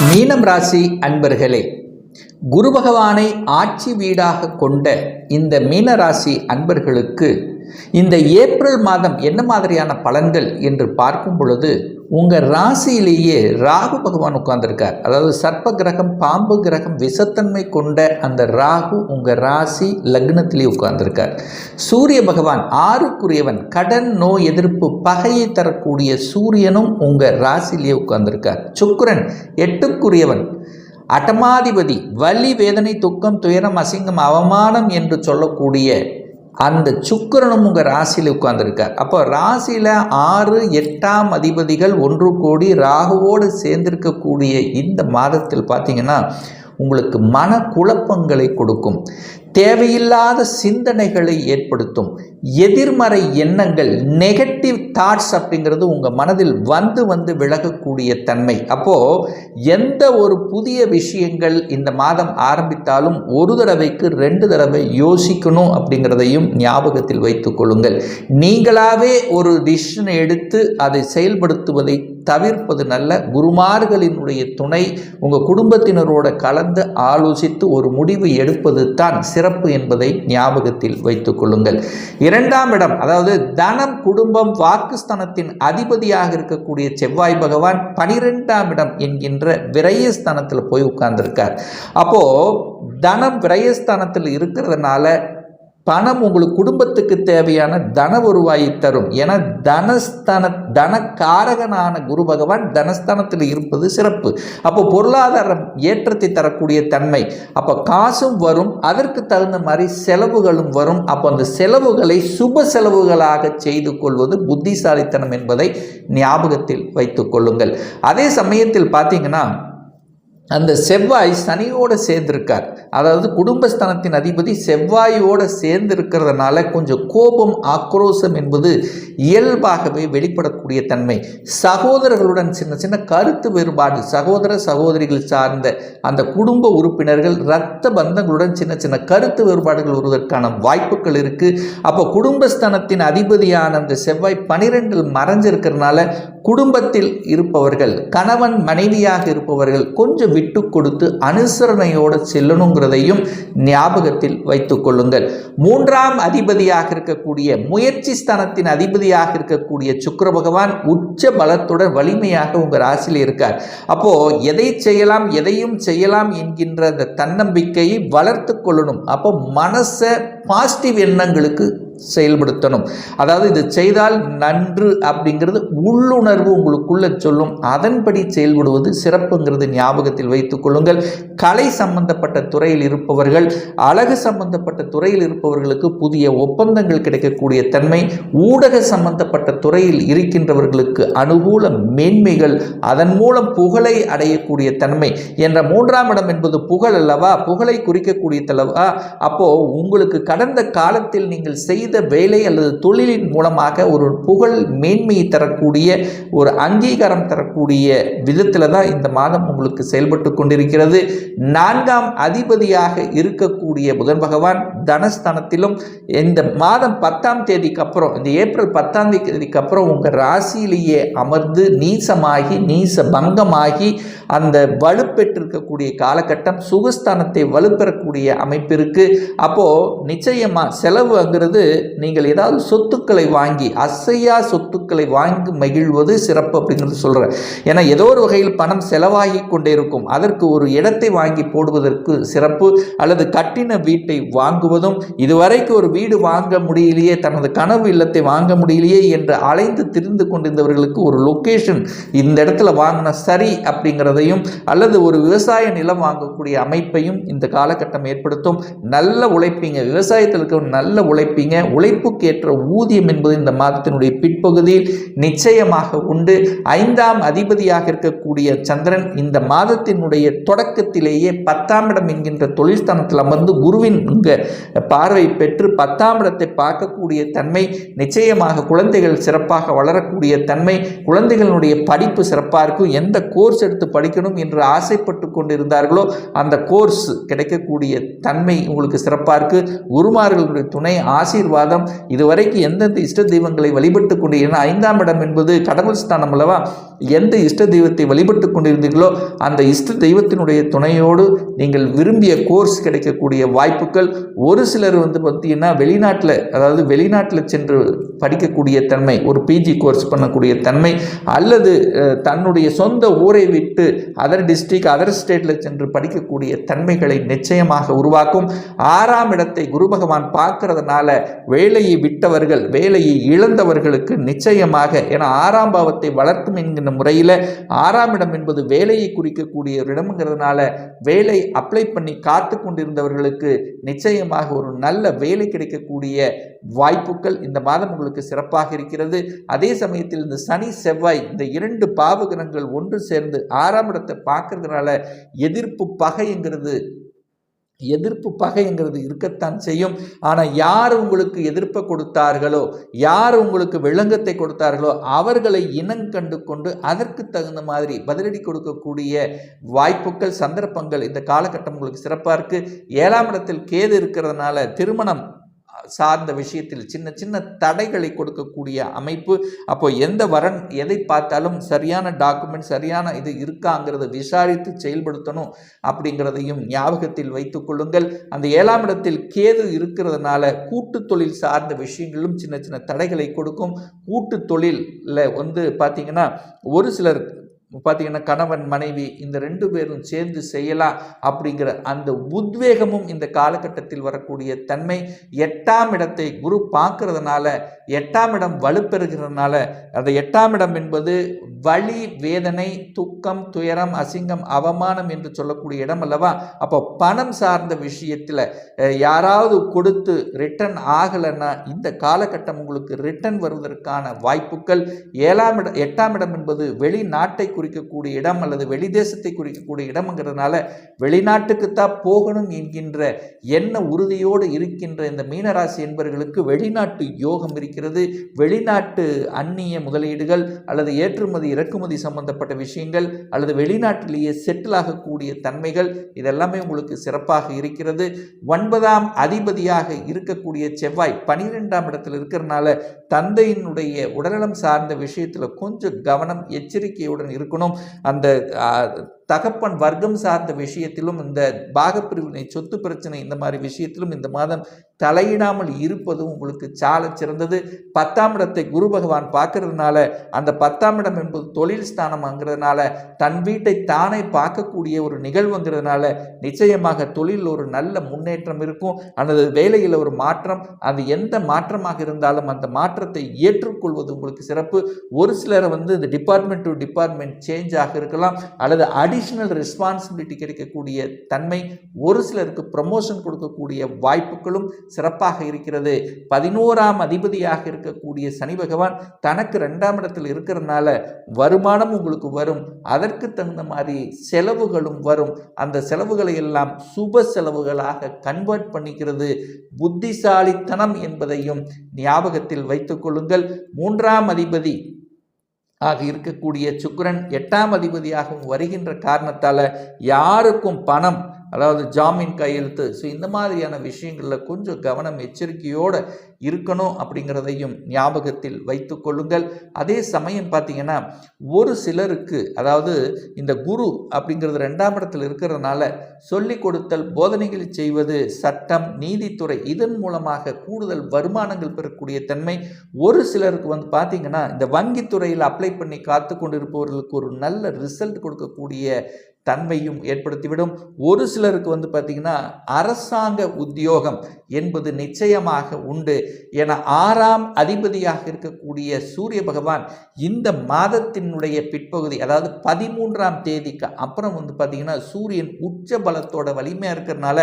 மீனம் ராசி அன்பர்களே குரு பகவானை ஆட்சி வீடாக கொண்ட இந்த மீனராசி அன்பர்களுக்கு இந்த ஏப்ரல் மாதம் என்ன மாதிரியான பலன்கள் என்று பார்க்கும் பொழுது உங்கள் ராசியிலேயே ராகு பகவான் உட்கார்ந்துருக்கார். அதாவது சர்ப்ப கிரகம் பாம்பு கிரகம் விஷத்தன்மை கொண்ட அந்த ராகு உங்கள் ராசி லக்னத்திலே உட்கார்ந்துருக்கார். சூரிய பகவான் ஆறுக்குரியவன். கடன் நோய் எதிர்ப்பு பகையை தரக்கூடிய சூரியனும் உங்கள் ராசியிலேயே உட்கார்ந்துருக்கார். சுக்கரன் எட்டுக்குரியவன். அட்டமாதிபதி வலி வேதனை துக்கம் துயரம் அசிங்கம் அவமானம் என்று சொல்லக்கூடிய அந்த சுக்கரனும் உங்கள் ராசியில் உட்கார்ந்துருக்கார். அப்போ ராசியில் ஆறு எட்டாம் அதிபதிகள் ஒன்று கோடி ராகுவோடு சேர்ந்திருக்கக்கூடிய இந்த மாதத்தில் பார்த்தீங்கன்னா உங்களுக்கு மன குழப்பங்களை கொடுக்கும். தேவையில்லாத சிந்தனைகளை ஏற்படுத்தும். எதிர்மறை எண்ணங்கள் நெகட்டிவ் தாட்ஸ் அப்படிங்கிறது உங்கள் மனதில் வந்து வந்து விலகக்கூடிய தன்மை. அப்போது எந்த ஒரு புதிய விஷயங்கள் இந்த மாதம் ஆரம்பித்தாலும் ஒரு தடவைக்கு ரெண்டு தடவை யோசிக்கணும் அப்படிங்கிறதையும் ஞாபகத்தில் வைத்துக் கொள்ளுங்கள். நீங்களாவே ஒரு டிசிஷனை எடுத்து அதை செயல்படுத்துவதை தவிர்ப்பது நல்ல. குருமார்களினுடைய துணை உங்கள் குடும்பத்தினரோட கலந்து ஆலோசித்து ஒரு முடிவு எடுப்பது தான் சிறப்பு என்பதை ஞாபகத்தில் வைத்துக் கொள்ளுங்கள். இரண்டாம் இடம் அதாவது தனம் குடும்பம் வாக்குஸ்தானத்தின் அதிபதியாக இருக்கக்கூடிய செவ்வாய் பகவான் பனிரெண்டாம் இடம் என்கின்ற விரயஸ்தானத்தில் போய் உட்கார்ந்திருக்கார். அப்போ தனம் விரயஸ்தானத்தில் இருக்கிறதுனால பணம் உங்களுக்கு குடும்பத்துக்கு தேவையான தன வருவாயை தரும். என தனஸ்தான தனக்காரகனான குரு பகவான் தனஸ்தானத்தில் இருப்பது சிறப்பு. அப்போ பொருளாதாரம் ஏற்றத்தை தரக்கூடிய தன்மை. அப்போ காசும் வரும் அதற்கு தகுந்த மாதிரி செலவுகளும் வரும். அப்போ அந்த செலவுகளை சுப செலவுகளாக செய்து கொள்வது புத்திசாலித்தனம் என்பதை ஞாபகத்தில் வைத்துக் கொள்ளுங்கள். அதே சமயத்தில் பார்த்தீங்கன்னா அந்த செவ்வாய் சனியோடு சேர்ந்திருக்கார். அதாவது குடும்பஸ்தானத்தின் அதிபதி செவ்வாயோடு சேர்ந்து இருக்கிறதுனால கொஞ்சம் கோபம் ஆக்ரோசம் என்பது இயல்பாகவே வெளிப்படக்கூடிய தன்மை. சகோதரர்களுடன் சின்ன சின்ன கருத்து வேறுபாடு சகோதர சகோதரிகள் சார்ந்த அந்த குடும்ப உறுப்பினர்கள் இரத்த பந்தங்களுடன் சின்ன சின்ன கருத்து வேறுபாடுகள் வருவதற்கான வாய்ப்புகள் இருக்குது அப்போ குடும்பஸ்தானத்தின் அதிபதியான அந்த செவ்வாய் பனிரெண்டில் மறைஞ்சிருக்கிறதுனால குடும்பத்தில் இருப்பவர்கள் கணவன் மனைவியாக இருப்பவர்கள் கொஞ்சம் விட்டு கொடுத்து அனுசரணையோடு செல்லணுங்கிறதையும் ஞாபகத்தில் வைத்துக் கொள்ளுங்கள் மூன்றாம் அதிபதியாக இருக்கக்கூடிய முயற்சி ஸ்தானத்தின் அதிபதியாக இருக்கக்கூடிய சுக்கர பகவான் உச்ச பலத்துடன் வலிமையாக உங்கள் ராசியில் இருக்கார். அப்போ எதை செய்யலாம் எதையும் செய்யலாம் என்கின்ற அந்த தன்னம்பிக்கையை வளர்த்து கொள்ளணும். அப்போ மனசை பாசிட்டிவ் எண்ணங்களுக்கு செயல்படுத்தணும். அதாவது இது செய்தால் நன்று அப்படிங்கிறது உள்ளுணர்வு உங்களுக்குள்ள சொல்லும். அதன்படி செயல்படுவது சிறப்புங்கிறது ஞாபகத்தில் வைத்துக் கொள்ளுங்கள். கலை சம்பந்தப்பட்ட துறையில் இருப்பவர்கள் அழகு சம்பந்தப்பட்ட துறையில் இருப்பவர்களுக்கு புதிய ஒப்பந்தங்கள் கிடைக்கக்கூடிய தன்மை ஊடக சம்பந்தப்பட்ட துறையில் இருக்கின்றவர்களுக்கு அனுகூல மேன்மைகள் அதன் மூலம் புகழை அடையக்கூடிய தன்மை என்ற மூன்றாம் இடம் என்பது புகழ் அல்லவா? புகழை குறிக்கக்கூடிய தலவா அப்போ உங்களுக்கு கடந்த காலத்தில் நீங்கள் செய்த வேலை அல்லது தொழிலின் மூலமாக ஒரு புகழ் மேன்மையை தரக்கூடிய ஒரு அங்கீகாரம் தரக்கூடிய விதத்தில் தான் இந்த மாதம் உங்களுக்கு செயல்பட்டு கொண்டிருக்கிறது. நான்காம் அதிபதியாக இருக்கக்கூடிய புதன் பகவான் தனஸ்தானத்திலும் இந்த மாதம் பத்தாம் தேதிக்கு அப்புறம் இந்த ஏப்ரல் பத்தாம் தேதிக்கு அப்புறம் உங்கள் ராசியிலேயே அமர்ந்து நீசமாகி நீச பங்கமாகி அந்த வலுப்பெற்றிருக்கக்கூடிய காலகட்டம் சுகஸ்தானத்தை வலுப்பெறக்கூடிய அமைப்பிற்கு அப்போது நிச்சயமாக செலவுங்கிறது நீங்கள் ஏதாவது சொத்துக்களை வாங்கி அசையா சொத்துக்களை வாங்கி மகிழ்வது சிறப்பு அப்படிங்கிறது சொல்கிறேன் ஏன்னா ஏதோ ஒரு வகையில் பணம் செலவாகி கொண்டே இருக்கும். அதற்கு ஒரு இடத்தை வாங்கி போடுவதற்கு சிறப்பு. அல்லது கட்டின வீட்டை வாங்குவதும் இதுவரைக்கும் ஒரு வீடு வாங்க முடியலையே தனது கனவு இல்லத்தை வாங்க முடியலையே என்று அலைந்து திரிந்து கொண்டிருந்தவர்களுக்கு ஒரு லொக்கேஷன் இந்த இடத்துல வாங்கின சரி அப்படிங்கிறதையும் அல்லது ஒரு விவசாய நிலம் வாங்கக்கூடிய அமைப்பையும் இந்த காலகட்டம் ஏற்படுத்தும். நல்ல உழைப்பீங்க. விவசாயத்தில் இருக்கிற நல்ல உழைப்பீங்க. உழைப்புக்கேற்ற ஊதியம் என்பது இந்த மாதத்தினுடைய பிற்பகுதியில் நிச்சயமாக உண்டு. ஐந்தாம் அதிபதியாக இருக்கக்கூடிய சந்திரன் இந்த மாதத்தினுடைய தொடக்கத்திலேயே பத்தாம் இடம் என்கின்ற தொழில்ஸ்தானத்தில் அமர்ந்து குருவின் இங்க பார்வை பெற்று பத்தாம் இடத்தை பார்க்கக்கூடிய தன்மை நிச்சயமாக குழந்தைகள் சிறப்பாக வளரக்கூடிய தன்மை குழந்தைகளுடைய படிப்பு சிறப்பாக இருக்கும். எந்த கோர்ஸ் எடுத்து படிக்கணும் என்று ஆசைப்பட்டு கொண்டிருந்தார்களோ அந்த கோர்ஸ் கிடைக்கக்கூடிய தன்மை உங்களுக்கு சிறப்பாக இருக்குது குருமார்களுடைய துணை ஆசீர்வாதம் வாதம். இதுவரைக்கும் எந்தெந்த இஷ்ட தெய்வங்களை வழிபட்டு கொண்டு ஏன்னா ஐந்தாம் இடம் என்பது கடவுள் ஸ்தானம் அல்லவா? எந்த இஷ்ட தெய்வத்தை வழிபட்டு கொண்டிருந்தீர்களோ அந்த இஷ்ட தெய்வத்தினுடைய துணையோடு நீங்கள் விரும்பிய கோர்ஸ் கிடைக்கக்கூடிய வாய்ப்புகள். ஒரு சிலர் வந்து பார்த்தீங்கன்னா வெளிநாட்டில் அதாவது வெளிநாட்டில் சென்று படிக்கக்கூடிய தன்மை ஒரு பிஜி கோர்ஸ் பண்ணக்கூடிய தன்மை அல்லது தன்னுடைய சொந்த ஊரை விட்டு அதர் டிஸ்ட்ரிக் அதர் ஸ்டேட்டில் சென்று படிக்கக்கூடிய தன்மைகளை நிச்சயமாக உருவாக்கும். ஆறாம் இடத்தை குரு பகவான் பார்க்கறதுனால வேலையை விட்டவர்கள் வேலையை இழந்தவர்களுக்கு நிச்சயமாக ஏன்னா ஆறாம் பாவத்தை வளர்க்கும் என்கின்ற முறையில் ஆறாம் இடம் என்பது வேலையை குறிக்கக்கூடிய ஒரு இடம்ங்கிறதுனால வேலை அப்ளை பண்ணி காத்து கொண்டிருந்தவர்களுக்கு நிச்சயமாக ஒரு நல்ல வேலை கிடைக்கக்கூடிய வாய்ப்புகள் இந்த மாதம் உங்களுக்கு சிறப்பாக இருக்கிறது. அதே சமயத்தில் இந்த சனி செவ்வாய் இந்த இரண்டு பாவகிரகங்கள் ஒன்று சேர்ந்து ஆறாம் இடத்தை பார்க்கறதுனால எதிர்ப்பு பகைங்கிறது எதிர்ப்பு பகைங்கிறது இருக்கத்தான் செய்யும். ஆனால் யார் உங்களுக்கு எதிர்ப்பை கொடுத்தார்களோ யார் உங்களுக்கு விளங்கத்தை கொடுத்தார்களோ அவர்களை இனங்கண்டு கொண்டு அதற்கு தகுந்த மாதிரி பதிலடி கொடுக்கக்கூடிய வாய்ப்புகள் சந்தர்ப்பங்கள் இந்த காலகட்டம் உங்களுக்கு சிறப்பாக இருக்குது ஏழாம் இடத்தில் கேது இருக்கிறதுனால திருமணம் சார்ந்த விஷயத்தில் சின்ன சின்ன தடைகளை கொடுக்கக்கூடிய அமைப்பு. அப்போ எந்த வரன் எதை பார்த்தாலும் சரியான டாக்குமெண்ட் சரியான இது இருக்காங்கிறத விசாரித்து செயல்படுத்தணும் அப்படிங்கிறதையும் ஞாபகத்தில் வைத்துக் கொள்ளுங்கள். அந்த ஏழாம் இடத்தில் கேது இருக்கிறதுனால கூட்டு தொழில் சார்ந்த விஷயங்களும் சின்ன சின்ன தடைகளை கொடுக்கும். கூட்டு தொழிலில் வந்து பார்த்தீங்கன்னா ஒரு சிலர் பார்த்தீங்கன்னா கணவன் மனைவி இந்த ரெண்டு பேரும் சேர்ந்து செய்யலாம் அப்படிங்கிற அந்த உத்வேகமும் இந்த காலகட்டத்தில் வரக்கூடிய தன்மை எட்டாம் இடத்தை குரு பார்க்கறதுனால எட்டாம் இடம் வலுப்பெறுகிறதுனால அந்த எட்டாம் இடம் என்பது வலி வேதனை துக்கம் துயரம் அசிங்கம் அவமானம் என்று சொல்லக்கூடிய இடம் அல்லவா? அப்போ பணம் சார்ந்த விஷயத்தில் யாராவது கொடுத்து ரிட்டர்ன் ஆகலைன்னா இந்த காலகட்டம் உங்களுக்கு ரிட்டர்ன் வருவதற்கான வாய்ப்புகள் ஏழாம் இடம் எட்டாம் இடம் என்பது வெளிநாட்டை குறிக்கக்கூடிய இடம் அல்லது வெளிதேசத்தை குறிக்கக்கூடிய இடம்ங்கிறதுனால வெளிநாட்டுக்குத்தான் போகணும் என்கின்ற என்ன உறுதியோடு இருக்கின்ற இந்த மீனராசி என்பவர்களுக்கு வெளிநாட்டு யோகம் இருக்கிறது. வெளிநாட்டு அந்நிய முதலீடுகள் அல்லது ஏற்றுமதி இறக்குமதி சம்பந்தப்பட்ட விஷயங்கள் அல்லது வெளிநாட்டிலேயே செட்டில் ஆகக்கூடிய தன்மைகள் இதெல்லாமே உங்களுக்கு சிறப்பாக இருக்கிறது. ஒன்பதாம் அதிபதியாக இருக்கக்கூடிய செவ்வாய் பனிரெண்டாம் இடத்தில் இருக்கிறனால தந்தையினுடைய உடல்நலம் சார்ந்த விஷயத்தில் கொஞ்சம் கவனம் எச்சரிக்கையுடன் இருக்கணும். அந்த தகப்பன் வர்க்கம் சார்ந்த விஷயத்திலும் இந்த பாகப்பிரிவினை சொத்து பிரச்சனை இந்த மாதிரி விஷயத்திலும் இந்த மாதம் தலையிடாமல் இருப்பதும் உங்களுக்கு சால சிறந்தது. பத்தாம் இடத்தை குரு பகவான் பார்க்கறதுனால அந்த பத்தாம் இடம் என்பது தொழில் ஸ்தானம்ங்கிறதுனால தன் வீட்டை தானே பார்க்கக்கூடிய ஒரு நிகழ்வுங்கிறதுனால நிச்சயமாக தொழில் ஒரு நல்ல முன்னேற்றம் இருக்கும். அல்லது வேலையில் ஒரு மாற்றம் அது எந்த மாற்றமாக இருந்தாலும் அந்த மாற்றத்தை ஏற்றுக்கொள்வது உங்களுக்கு சிறப்பு. ஒரு சிலரை வந்து இந்த டிபார்ட்மெண்ட் டு டிபார்ட்மெண்ட் சேஞ்ச் ஆக இருக்கலாம் அல்லது அடி அடிஷ்னல் ரெஸ்பான்சிபிலிட்டி கிடைக்கக்கூடிய தன்மை ஒரு சிலருக்கு ப்ரமோஷன் கொடுக்கக்கூடிய வாய்ப்புகளும் சிறப்பாக இருக்கிறது. பதினோராம் அதிபதியாக இருக்கக்கூடிய சனி பகவான் தனக்கு ரெண்டாம் இடத்தில் இருக்கிறதுனால வருமானம் உங்களுக்கு வரும். அதற்கு தகுந்த மாதிரி செலவுகளும் வரும். அந்த செலவுகளை எல்லாம் சுப செலவுகளாக கன்வெர்ட் பண்ணிக்கிறது. புத்திசாலித்தனம் என்பதையும் ஞாபகத்தில் வைத்துக் கொள்ளுங்கள். மூன்றாம் அதிபதி ஆக இருக்கக்கூடிய சுக்கரன் எட்டாம் அதிபதியாகவும் வருகின்ற காரணத்தால் யாருக்கும் பணம் அதாவது ஜாமீன் கையெழுத்து. ஸோ இந்த மாதிரியான விஷயங்களில் கொஞ்சம் கவனம் எச்சரிக்கையோடு இருக்கணும் அப்படிங்கிறதையும் ஞாபகத்தில் வைத்து கொள்ளுங்கள். அதே சமயம் பார்த்தீங்கன்னா ஒரு சிலருக்கு அதாவது இந்த குரு அப்படிங்கிறது ரெண்டாம் இடத்தில் இருக்கிறதுனால சொல்லிக் கொடுத்தல் போதனைகள் செய்வது சட்டம் நீதித்துறை இதன் மூலமாக கூடுதல் வருமானங்கள் பெறக்கூடிய தன்மை. ஒரு சிலருக்கு வந்து பார்த்தீங்கன்னா இந்த வங்கித்துறையில் அப்ளை பண்ணி காத்து கொண்டிருப்பவர்களுக்கு ஒரு நல்ல ரிசல்ட் கொடுக்கக்கூடிய தன்மையும் ஏற்படுத்திவிடும். ஒரு சிலருக்கு வந்து பார்த்திங்கன்னா அரசாங்க உத்தியோகம் என்பது நிச்சயமாக உண்டு. என ஆறாம் அதிபதியாக இருக்கக்கூடிய சூரிய பகவான் இந்த மாதத்தினுடைய பிற்பகுதி அதாவது பதிமூன்றாம் தேதிக்கு அப்புறம் வந்து பார்த்திங்கன்னா சூரியன் உச்ச பலத்தோட வலிமையாக இருக்கிறதுனால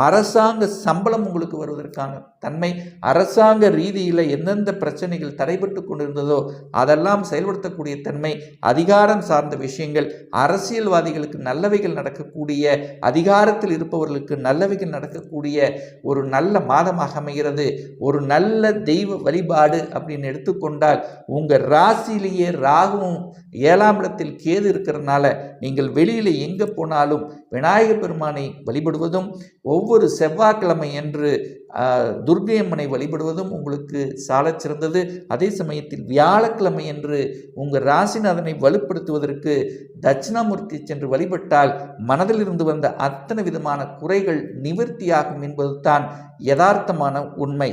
அரசாங்க சம்பளம் உங்களுக்கு வருவதற்கான தன்மை அரசாங்க ரீதியில் எந்தெந்த பிரச்சனைகள் தடைபட்டு கொண்டிருந்ததோ அதெல்லாம் செயல்படுத்தக்கூடிய தன்மை அதிகாரம் சார்ந்த விஷயங்கள் அரசியல்வாதிகளுக்கு நல்லவைகள் நடக்கக்கூடிய அதிகாரத்தில் இருப்பவர்களுக்கு நல்லவைகள் நடக்கக்கூடிய ஒரு நல்ல மாதமாக அமைகிறது. ஒரு நல்ல தெய்வ வழிபாடு அப்படின்னு எடுத்துக்கொண்டால் உங்கள் ராசியிலேயே ராகுவும் ஏழாம் இடத்தில் கேது இருக்கிறதுனால நீங்கள் வெளியில் எங்கே போனாலும் விநாயகர் பெருமானை வழிபடுவதும் ஒவ்வொரு செவ்வாய்க்கிழமை என்று துர்கையம்மனை வழிபடுவதும் உங்களுக்கு சாலச் சிறந்தது. அதே சமயத்தில் வியாழக்கிழமை என்று உங்கள் ராசிநாதனை வலுப்படுத்துவதற்கு தட்சிணாமூர்த்தி சென்று வழிபட்டால் மனதில் இருந்து வந்த அத்தனை விதமான குறைகள் நிவர்த்தியாகும் என்பதுதான் யதார்த்தமான உண்மை.